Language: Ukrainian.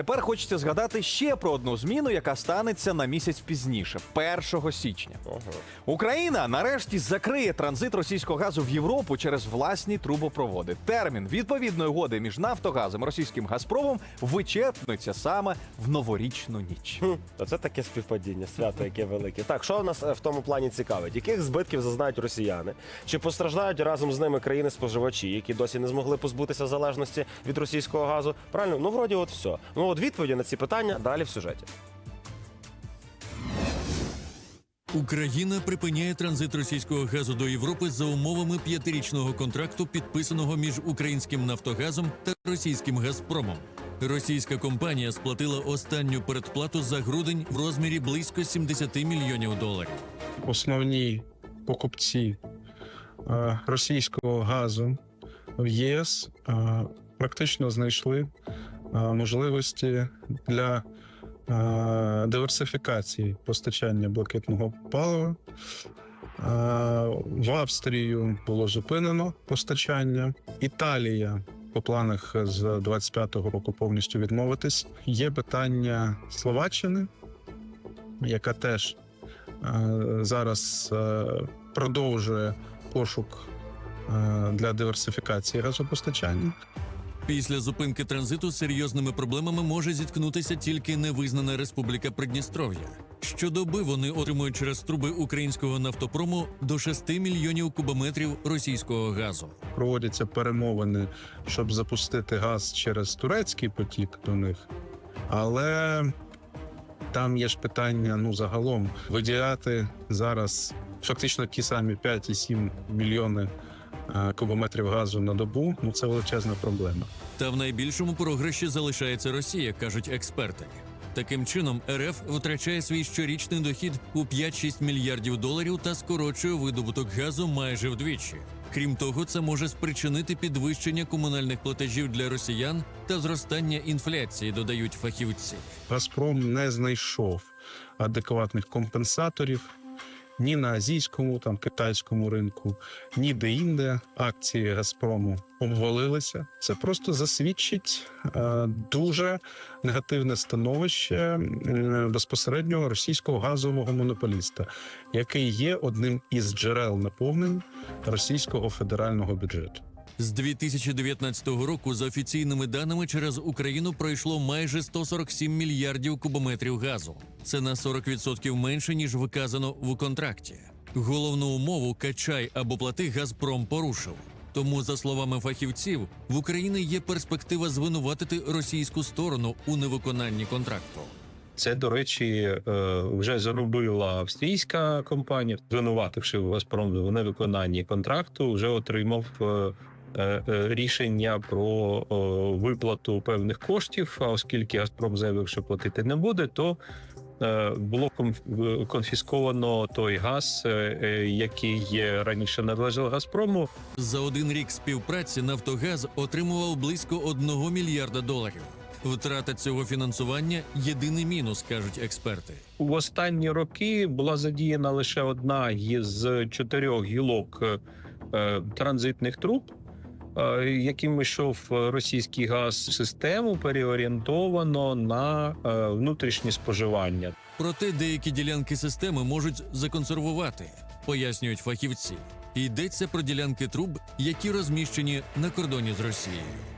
Тепер хочеться згадати ще про одну зміну, яка станеться на місяць пізніше, 1 січня. Україна нарешті закриє транзит російського газу в Європу через власні трубопроводи. Термін відповідної угоди між Нафтогазом і російським Газпромом вичерпнеться саме в новорічну ніч. Це таке співпадіння, свято, яке велике. Так, що нас е, в тому плані цікавить? Яких збитків зазнають росіяни? Чи постраждають разом з ними країни-споживачі, які досі не змогли позбутися залежності від російського газу? Правильно, ну вроді, от все. Ну от відповіді на ці питання далі в сюжеті. Україна припиняє транзит російського газу до Європи за умовами п'ятирічного контракту, підписаного між українським Нафтогазом та російським Газпромом. Російська компанія сплатила останню передплату за грудень в розмірі близько 70 мільйонів доларів. основні покупці е, російського газу в ЄС е, практично знайшли можливості для е, диверсифікації постачання блакитного палива. Е, В Австрію було зупинено постачання. Італія по планах з 25-го року повністю відмовитись. Є питання Словаччини, яка теж е, зараз е, продовжує пошук е, для диверсифікації газопостачання. Після зупинки транзиту серйозними проблемами може зіткнутися тільки невизнана Республіка Придністров'я. Щодоби вони отримують через труби українського нафтопрому до 6 мільйонів кубометрів російського газу. Проводяться перемовини, щоб запустити газ через турецький потік до них, але там є ж питання: ну загалом виділяти зараз фактично ті самі 5,7 мільйони кубометрів газу на добу. Ну це величезна проблема. Та в найбільшому програші залишається Росія, кажуть експерти. Таким чином, РФ втрачає свій щорічний дохід у 5-6 мільярдів доларів та скорочує видобуток газу майже вдвічі. Крім того, це може спричинити підвищення комунальних платежів для росіян та зростання інфляції, додають фахівці. Газпром не знайшов адекватних компенсаторів ні на азійському, там китайському ринку, ні де-інде. Акції Газпрому обвалилися. Це просто засвідчить е, дуже негативне становище е, безпосереднього російського газового монополіста, який є одним із джерел наповнень російського федерального бюджету. З 2019 року, за офіційними даними, через Україну пройшло майже 147 мільярдів кубометрів газу. Це на 40% менше ніж виказано в контракті. Головну умову качай або плати Газпром порушив. Тому, за словами фахівців, в Україні є перспектива звинуватити російську сторону у невиконанні контракту. Це, до речі, е, вже заробила австрійська компанія, звинувативши Газпром в невиконанні контракту, вже отримав е, рішення про е, виплату певних коштів. А оскільки Газпром заявив, що платити не буде, то е, було конф- конфісковано той газ, е, е, який раніше належав Газпрому. За один рік співпраці Нафтогаз отримував близько 1 мільярда доларів. Втрата цього фінансування єдиний мінус, кажуть експерти. У останні роки була задіяна лише одна із чотирьох гілок е, е, транзитних труб, е, яким йшов російський газ систему, переорієнтовано на е, внутрішнє споживання. Проте деякі ділянки системи можуть законсервувати, пояснюють фахівці. Йдеться про ділянки труб, які розміщені на кордоні з Росією.